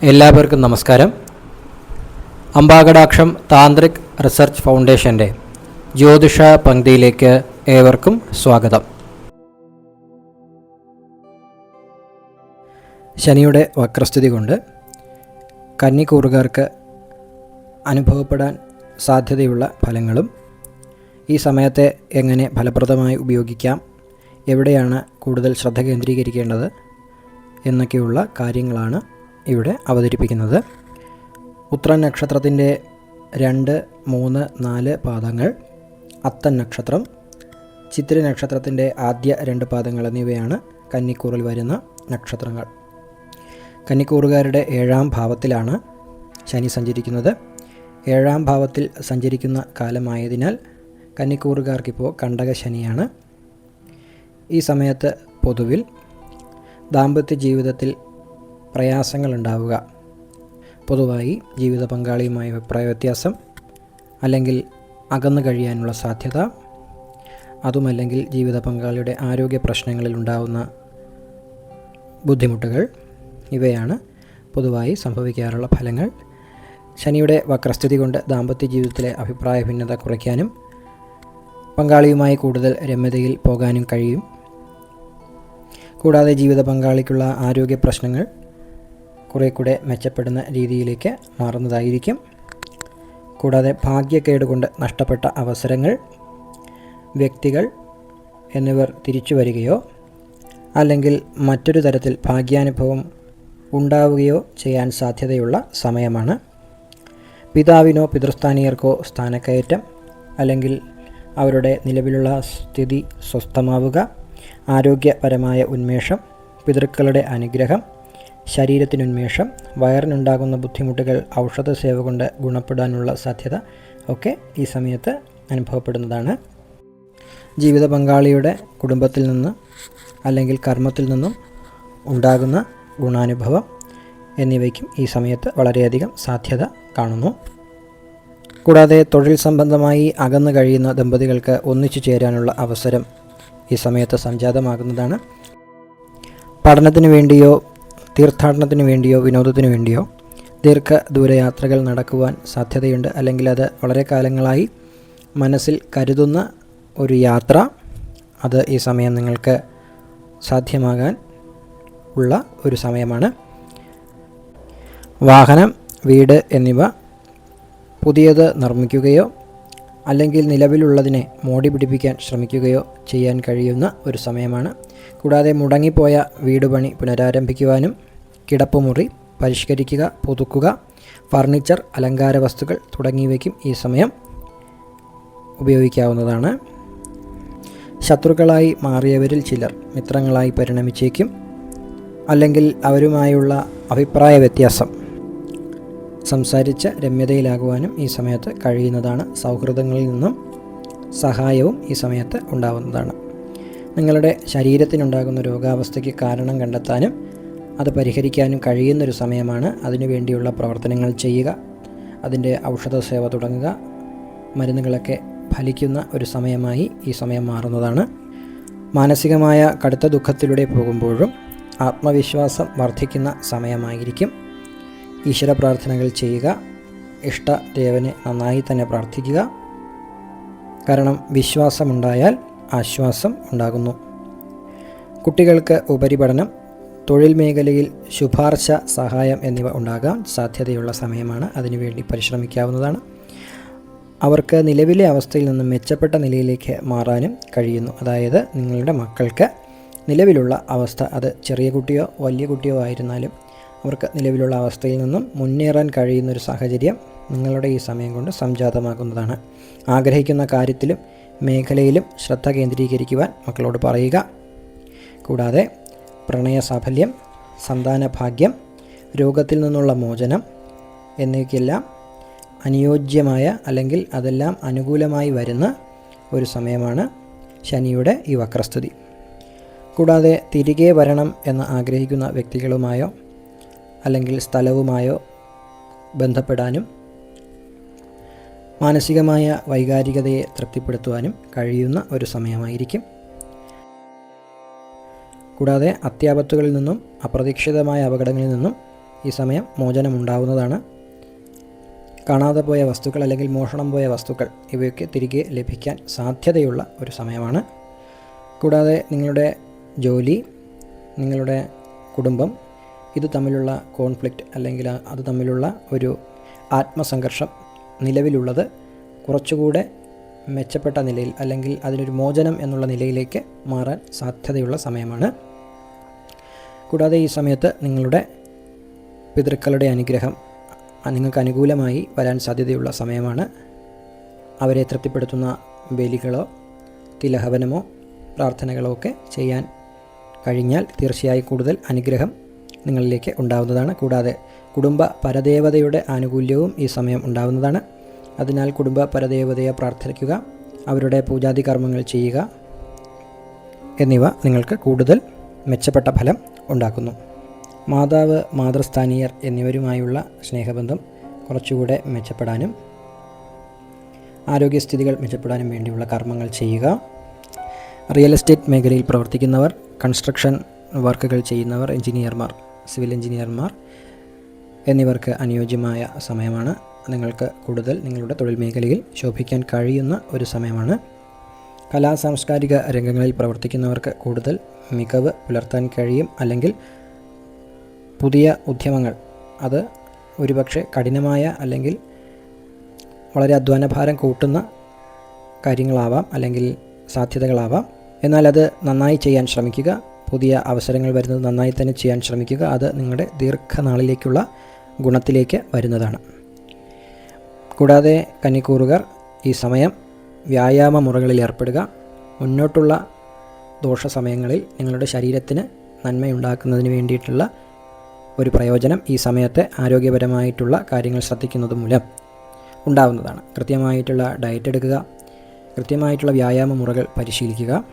എല്ലാവർക്കും നമസ്കാരം. അംബാഗടാക്ഷം താന്ത്രിക് റിസർച്ച് ഫൗണ്ടേഷന്റെ ജ്യോതിഷ പങ്ക്തിയിലേക്ക് ഏവർക്കും സ്വാഗതം. ശനിയുടെ വക്രസ്ഥിതി കൊണ്ട് കന്നിക്കൂറുകാർക്ക് അനുഭവപ്പെടാൻ സാധ്യതയുള്ള ഫലങ്ങളും ഈ സമയത്തെ എങ്ങനെ ഫലപ്രദമായി ഉപയോഗിക്കാം എവിടെയാണ് കൂടുതൽ ശ്രദ്ധ കേന്ദ്രീകരിക്കേണ്ടത് എന്നൊക്കെയുള്ള കാര്യങ്ങളാണ് ഇവിടെ അവതരിപ്പിക്കുന്നത് ഉത്ര നക്ഷത്രത്തിന്റെ രണ്ട് മൂന്ന് നാല് പാദങ്ങൾ അത്തൻ നക്ഷത്രം ചിത്ര നക്ഷത്രത്തിന്റെ ആദ്യ രണ്ട് പാദങ്ങൾ എന്നിവയാണ് കന്നിക്കൂറിൽ വരുന്ന നക്ഷത്രങ്ങൾ. കന്നിക്കൂറുകാരുടെ ഏഴാം ഭാവത്തിലാണ് ശനി സഞ്ചരിക്കുന്നത്. ഏഴാം ഭാവത്തിൽ സഞ്ചരിക്കുന്ന കാലമായതിനാൽ കന്നിക്കൂറുകാർക്കിപ്പോൾ കണ്ടക ശനിയാണ്. ഈ സമയത്ത് പൊതുവിൽ ദാമ്പത്യ ജീവിതത്തിൽ പ്രയാസങ്ങൾ ഉണ്ടാവുക പൊതുവായി ജീവിത പങ്കാളിയുമായി അഭിപ്രായ വ്യത്യാസം അല്ലെങ്കിൽ അകന്നു കഴിയാനുള്ള സാധ്യത അതുമല്ലെങ്കിൽ ജീവിത പങ്കാളിയുടെ ആരോഗ്യ പ്രശ്നങ്ങളിൽ ഉണ്ടാവുന്ന ബുദ്ധിമുട്ടുകൾ ഇവയാണ് പൊതുവായി സംഭവിക്കാറുള്ള ഫലങ്ങൾ. ശനിയുടെ വക്രസ്ഥിതി കൊണ്ട് ദാമ്പത്യ ജീവിതത്തിലെ അഭിപ്രായ ഭിന്നത കുറയ്ക്കാനും പങ്കാളിയുമായി കൂടുതൽ രമ്യതയിൽ പോകാനും കഴിയും. കൂടാതെ ജീവിത പങ്കാളിക്കുള്ള ആരോഗ്യ പ്രശ്നങ്ങൾ കുറേ കൂടെ മെച്ചപ്പെടുന്ന രീതിയിലേക്ക് മാറുന്നതായിരിക്കും. കൂടാതെ ഭാഗ്യക്കേട് കൊണ്ട് നഷ്ടപ്പെട്ട അവസരങ്ങൾ വ്യക്തികൾ എന്നിവർ തിരിച്ചു വരികയോ അല്ലെങ്കിൽ മറ്റൊരു തരത്തിൽ ഭാഗ്യാനുഭവം ഉണ്ടാവുകയോ ചെയ്യാൻ സാധ്യതയുള്ള സമയമാണ്. പിതാവിനോ പിതൃസ്ഥാനീയർക്കോ സ്ഥാനക്കയറ്റം അല്ലെങ്കിൽ അവരുടെ നിലവിലുള്ള സ്ഥിതി സ്വസ്ഥമാവുക ആരോഗ്യപരമായ ഉന്മേഷം പിതൃക്കളുടെ അനുഗ്രഹം ശരീരത്തിനുന്മേഷം വയറിനുണ്ടാകുന്ന ബുദ്ധിമുട്ടുകൾ ഔഷധ സേവ കൊണ്ട് ഗുണപ്പെടാനുള്ള സാധ്യത ഒക്കെ ഈ സമയത്ത് അനുഭവപ്പെടുന്നതാണ്. ജീവിത പങ്കാളിയുടെ കുടുംബത്തിൽ നിന്ന് അല്ലെങ്കിൽ കർമ്മത്തിൽ നിന്നും ഉണ്ടാകുന്ന ഗുണാനുഭവം എന്നിവയ്ക്കും ഈ സമയത്ത് വളരെയധികം സാധ്യത കാണുന്നു. കൂടാതെ തൊഴിൽ സംബന്ധമായി അകന്നു കഴിയുന്ന ദമ്പതികൾക്ക് ഒന്നിച്ചു ചേരാനുള്ള അവസരം ഈ സമയത്ത് സംജാതമാകുന്നതാണ്. പഠനത്തിന് വേണ്ടിയോ തീർത്ഥാടനത്തിന് വേണ്ടിയോ വിനോദത്തിന് വേണ്ടിയോ ദീർഘദൂര യാത്രകൾ നടക്കുവാൻ സാധ്യതയുണ്ട്. അല്ലെങ്കിൽ അത് വളരെ കാലങ്ങളായി മനസ്സിൽ കരുതുന്ന ഒരു യാത്ര അത് ഈ സമയം നിങ്ങൾക്ക് സാധ്യമാകാൻ ഉള്ള ഒരു സമയമാണ്. വാഹനം വീട് എന്നിവ പുതിയത് നിർമ്മിക്കുകയോ അല്ലെങ്കിൽ നിലവിലുള്ളതിനെ മോടി പിടിപ്പിക്കാൻ ശ്രമിക്കുകയോ ചെയ്യാൻ കഴിയുന്ന ഒരു സമയമാണ്. കൂടാതെ മുടങ്ങിപ്പോയ വീടുപണി പുനരാരംഭിക്കുവാനും കിടപ്പുമുറി പരിഷ്കരിക്കുക പുതുക്കുക ഫർണിച്ചർ അലങ്കാര വസ്തുക്കൾ തുടങ്ങിയവയ്ക്കും ഈ സമയം ഉപയോഗിക്കാവുന്നതാണ്. ശത്രുക്കളായി മാറിയവരിൽ ചിലർ മിത്രങ്ങളായി പരിണമിച്ചേക്കും. അല്ലെങ്കിൽ അവരുമായുള്ള അഭിപ്രായ വ്യത്യാസം സംസാരിച്ച് രമ്യതയിലാകുവാനും ഈ സമയത്ത് കഴിയുന്നതാണ്. സൗഹൃദങ്ങളിൽ നിന്നും സഹായവും ഈ സമയത്ത് ഉണ്ടാവുന്നതാണ്. നിങ്ങളുടെ ശരീരത്തിനുണ്ടാകുന്ന രോഗാവസ്ഥയ്ക്ക് കാരണം കണ്ടെത്താനും അത് പരിഹരിക്കാനും കഴിയുന്നൊരു സമയമാണ് അതിനുവേണ്ടിയുള്ള പ്രവർത്തനങ്ങൾ ചെയ്യുക അതിന്റെ ഔഷധ സേവ തുടങ്ങുക മരുന്നുകളൊക്കെ ഫലിക്കുന്ന ഒരു സമയമായി ഈ സമയം മാറുന്നതാണ്. മാനസികമായ കടുത്ത ദുഃഖത്തിലൂടെ പോകുമ്പോഴും ആത്മവിശ്വാസം വർദ്ധിക്കുന്ന സമയമായിരിക്കും. ഈശ്വര പ്രാർത്ഥനകൾ ചെയ്യുക ഇഷ്ടദേവനെ നന്നായി തന്നെ പ്രാർത്ഥിക്കുക. കാരണം വിശ്വാസമുണ്ടായാൽ ആശ്വാസം ഉണ്ടാകുന്നു. കുട്ടികൾക്ക് ഉപരിപഠനം തൊഴിൽ മേഖലയിൽ ശുപാർശ സഹായം എന്നിവ ഉണ്ടാകാൻ സാധ്യതയുള്ള സമയമാണ് അതിനുവേണ്ടി പരിശ്രമിക്കാവുന്നതാണ്. അവർക്ക് നിലവിലെ അവസ്ഥയിൽ നിന്നും മെച്ചപ്പെട്ട നിലയിലേക്ക് മാറാനും കഴിയുന്നു. അതായത് നിങ്ങളുടെ മക്കൾക്ക് നിലവിലുള്ള അവസ്ഥ അത് ചെറിയ കുട്ടിയോ വലിയ കുട്ടിയോ ആയിരുന്നാലും അവർക്ക് നിലവിലുള്ള അവസ്ഥയിൽ നിന്നും മുന്നേറാൻ കഴിയുന്നൊരു സാഹചര്യം നിങ്ങളുടെ ഈ സമയം കൊണ്ട് സംജാതമാകുന്നതാണ്. ആഗ്രഹിക്കുന്ന കാര്യത്തിലും മേഖലയിലും ശ്രദ്ധ കേന്ദ്രീകരിക്കുവാൻ മക്കളോട് പറയുക. കൂടാതെ പ്രണയ സന്താനഭാഗ്യം സന്താന ഭാഗ്യം രോഗത്തിൽ നിന്നുള്ള മോചനം എന്നിവയ്ക്കെല്ലാം അനുയോജ്യമായ അല്ലെങ്കിൽ അതെല്ലാം അനുകൂലമായി വരുന്ന ഒരു സമയമാണ് ശനിയുടെ ഈ വക്രസ്ഥിതി. കൂടാതെ തിരികെ വരണം എന്ന് ആഗ്രഹിക്കുന്ന വ്യക്തികളുമായോ അല്ലെങ്കിൽ സ്ഥലവുമായോ ബന്ധപ്പെടാനും മാനസികമായ വൈകാരികതയെ തൃപ്തിപ്പെടുത്തുവാനും കഴിയുന്ന ഒരു സമയമായിരിക്കും. കൂടാതെ അത്യാപത്തുകളിൽ നിന്നും അപ്രതീക്ഷിതമായ അപകടങ്ങളിൽ നിന്നും ഈ സമയം മോചനം ഉണ്ടാവുന്നതാണ് കാണാതെ പോയ വസ്തുക്കൾ അല്ലെങ്കിൽ മോഷണം പോയ വസ്തുക്കൾ ഇവയൊക്കെ തിരികെ ലഭിക്കാൻ സാധ്യതയുള്ള ഒരു സമയമാണ്. കൂടാതെ നിങ്ങളുടെ ജോലി നിങ്ങളുടെ കുടുംബം ഇത് തമ്മിലുള്ള കോൺഫ്ലിക്റ്റ് അല്ലെങ്കിൽ അത് തമ്മിലുള്ള ഒരു ആത്മസംഘർഷം നിലവിലുള്ളത് കുറച്ചുകൂടെ മെച്ചപ്പെട്ട നിലയിൽ അല്ലെങ്കിൽ അതിനൊരു മോചനം എന്നുള്ള നിലയിലേക്ക് മാറാൻ സാധ്യതയുള്ള സമയമാണ്. കൂടാതെ ഈ സമയത്ത് നിങ്ങളുടെ പിതൃക്കളുടെ അനുഗ്രഹം നിങ്ങൾക്ക് അനുകൂലമായി വരാൻ സാധ്യതയുള്ള സമയമാണ്. അവരെ തൃപ്തിപ്പെടുത്തുന്ന ബലികളോ തിലഹവനമോ പ്രാർത്ഥനകളോ ഒക്കെ ചെയ്യാൻ കഴിഞ്ഞാൽ തീർച്ചയായും കൂടുതൽ അനുഗ്രഹം നിങ്ങളിലേക്ക് ഉണ്ടാവുന്നതാണ്. കൂടാതെ കുടുംബ പരദേവതയുടെ ആനുകൂല്യവും ഈ സമയം ഉണ്ടാവുന്നതാണ്. അതിനാൽ കുടുംബ പരദേവതയെ പ്രാർത്ഥിക്കുക അവരുടെ പൂജാതി കർമ്മങ്ങൾ ചെയ്യുക എന്നിവ നിങ്ങൾക്ക് കൂടുതൽ മെച്ചപ്പെട്ട ഫലം ഉണ്ടാക്കുന്നു. മാതാവ് മാതൃസ്ഥാനീയർ എന്നിവരുമായുള്ള സ്നേഹബന്ധം കുറച്ചുകൂടെ മെച്ചപ്പെടാനും ആരോഗ്യസ്ഥിതികൾ മെച്ചപ്പെടാനും വേണ്ടിയുള്ള കർമ്മങ്ങൾ ചെയ്യുക. റിയൽ എസ്റ്റേറ്റ് മേഖലയിൽ പ്രവർത്തിക്കുന്നവർ കൺസ്ട്രക്ഷൻ വർക്കുകൾ ചെയ്യുന്നവർ എഞ്ചിനീയർമാർ സിവിൽ എഞ്ചിനീയർമാർ എന്നിവർക്ക് അനുയോജ്യമായ സമയമാണ്. നിങ്ങൾക്ക് കൂടുതൽ നിങ്ങളുടെ തൊഴിൽ മേഖലയിൽ ശോഭിക്കാൻ കഴിയുന്ന ഒരു സമയമാണ്. കലാ സാംസ്കാരിക രംഗങ്ങളിൽ പ്രവർത്തിക്കുന്നവർക്ക് കൂടുതൽ മികവ് പുലർത്താൻ കഴിയും അല്ലെങ്കിൽ പുതിയ ഉദ്യമങ്ങൾ അത് ഒരുപക്ഷെ കഠിനമായ അല്ലെങ്കിൽ വളരെ അധ്വാനഭാരം കൂട്ടുന്ന കാര്യങ്ങളാവാം അല്ലെങ്കിൽ സാധ്യതകളാവാം. എന്നാൽ അത് നന്നായി ചെയ്യാൻ ശ്രമിക്കുക പുതിയ അവസരങ്ങൾ വരുന്നത് നന്നായി തന്നെ ചെയ്യാൻ ശ്രമിക്കുക അത് നിങ്ങളുടെ ദീർഘനാളിലേക്കുള്ള ഗുണത്തിലേക്ക് വരുന്നതാണ്. കൂടാതെ കന്നിക്കൂറുകാർ ഈ സമയം വ്യായാമ മുറകളിൽ ഏർപ്പെടുക മുന്നോട്ടുള്ള ദോഷ സമയങ്ങളിൽ നിങ്ങളുടെ ശരീരത്തിന് നന്മയുണ്ടാക്കുന്നതിന് വേണ്ടിയിട്ടുള്ള ഒരു പ്രയോജനം ഈ സമയത്തെ ആരോഗ്യപരമായിട്ടുള്ള കാര്യങ്ങൾ ശ്രദ്ധിക്കുന്നത് മൂലം ഉണ്ടാവുന്നതാണ്. കൃത്യമായിട്ടുള്ള ഡയറ്റ് എടുക്കുക കൃത്യമായിട്ടുള്ള വ്യായാമ മുറകൾ പരിശീലിക്കുക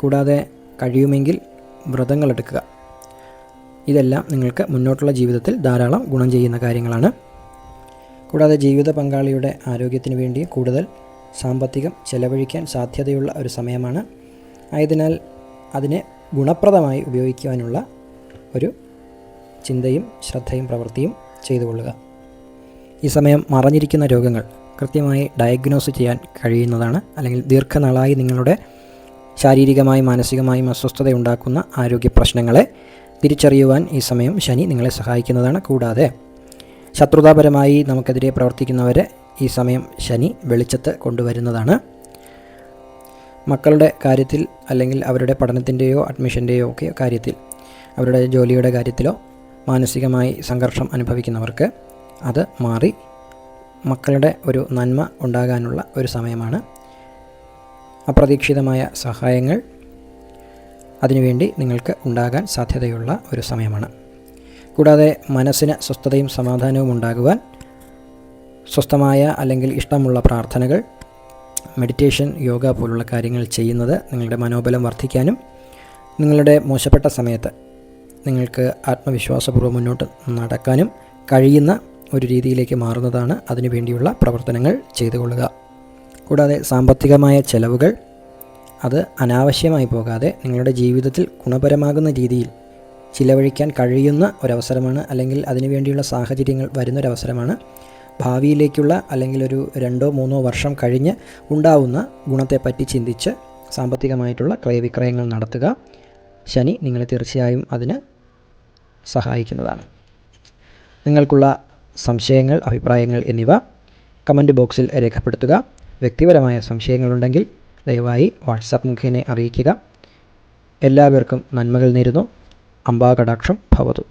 കൂടാതെ കഴിയുമെങ്കിൽ വ്രതങ്ങൾ എടുക്കുക. ഇതെല്ലാം നിങ്ങൾക്ക് മുന്നോട്ടുള്ള ജീവിതത്തിൽ ധാരാളം ഗുണം ചെയ്യുന്ന കാര്യങ്ങളാണ്. കൂടാതെ ജീവിത പങ്കാളിയുടെ ആരോഗ്യത്തിന് വേണ്ടി കൂടുതൽ സാമ്പത്തികം ചെലവഴിക്കാൻ സാധ്യതയുള്ള ഒരു സമയമാണ് ആയതിനാൽ അതിനെ ഗുണപ്രദമായി ഉപയോഗിക്കുവാനുള്ള ഒരു ചിന്തയും ശ്രദ്ധയും പ്രവൃത്തിയും ചെയ്തുകൊള്ളുക ഈ സമയം മറഞ്ഞിരിക്കുന്ന രോഗങ്ങൾ കൃത്യമായി ഡയഗ്നോസ് ചെയ്യാൻ കഴിയുന്നതാണ്. അല്ലെങ്കിൽ ദീർഘനാളായി നിങ്ങളുടെ ശാരീരികമായും മാനസികമായും അസ്വസ്ഥത ഉണ്ടാക്കുന്ന ആരോഗ്യ പ്രശ്നങ്ങളെ തിരിച്ചറിയുവാൻ ഈ സമയം ശനി നിങ്ങളെ സഹായിക്കുന്നതാണ്. കൂടാതെ ശത്രുതാപരമായി നമുക്കെതിരെ പ്രവർത്തിക്കുന്നവരെ ഈ സമയം ശനി വെളിച്ചത്ത് കൊണ്ടുവരുന്നതാണ്. മക്കളുടെ കാര്യത്തിൽ അല്ലെങ്കിൽ അവരുടെ പഠനത്തിന്റെയോ അഡ്മിഷന്റെയോ ഒക്കെ കാര്യത്തിൽ അവരുടെ ജോലിയുടെ കാര്യത്തിലോ മാനസികമായി സംഘർഷം അനുഭവിക്കുന്നവർക്ക് അത് മാറി മക്കളുടെ ഒരു നന്മ ഉണ്ടാകാനുള്ള ഒരു സമയമാണ്. അപ്രതീക്ഷിതമായ സഹായങ്ങൾ അതിനുവേണ്ടി നിങ്ങൾക്ക് ഉണ്ടാകാൻ സാധ്യതയുള്ള ഒരു സമയമാണ്. കൂടാതെ മനസ്സിന് സ്വസ്ഥതയും സമാധാനവും ഉണ്ടാകുവാൻ സ്വസ്ഥമായ അല്ലെങ്കിൽ ഇഷ്ടമുള്ള പ്രാർത്ഥനകൾ മെഡിറ്റേഷൻ യോഗ പോലുള്ള കാര്യങ്ങൾ ചെയ്യുന്നത് നിങ്ങളുടെ മനോബലം വർദ്ധിക്കാനും നിങ്ങളുടെ മോശപ്പെട്ട സമയത്ത് നിങ്ങൾക്ക് ആത്മവിശ്വാസപൂർവം മുന്നോട്ട് നടക്കാനും കഴിയുന്ന ഒരു രീതിയിലേക്ക് മാറുന്നതാണ് അതിനുവേണ്ടിയുള്ള പ്രവർത്തനങ്ങൾ ചെയ്തു കൊള്ളുക. കൂടാതെ സാമ്പത്തികമായ ചെലവുകൾ അത് അനാവശ്യമായി പോകാതെ നിങ്ങളുടെ ജീവിതത്തിൽ ഗുണപരമാകുന്ന രീതിയിൽ ചിലവഴിക്കാൻ കഴിയുന്ന ഒരവസരമാണ് അല്ലെങ്കിൽ അതിനുവേണ്ടിയുള്ള സാഹചര്യങ്ങൾ വരുന്നൊരവസരമാണ് ഭാവിയിലേക്കുള്ള അല്ലെങ്കിൽ ഒരു രണ്ടോ മൂന്നോ വർഷം കഴിഞ്ഞ് ഉണ്ടാവുന്ന ഗുണത്തെപ്പറ്റി ചിന്തിച്ച് സാമ്പത്തികമായിട്ടുള്ള ക്രയവിക്രയങ്ങൾ നടത്തുക. ശനി നിങ്ങളെ തീർച്ചയായും അതിന് സഹായിക്കുന്നതാണ്. നിങ്ങൾക്കുള്ള സംശയങ്ങൾ അഭിപ്രായങ്ങൾ എന്നിവ കമന്റ് ബോക്സിൽ രേഖപ്പെടുത്തുക. വ്യക്തിപരമായ സംശയങ്ങളുണ്ടെങ്കിൽ ദയവായി വാട്സാപ്പ് മുഖേന അറിയിക്കുക. എല്ലാവർക്കും നന്മകൾ നേരുന്നു. അംബാകടാക്ഷം ഭവതു.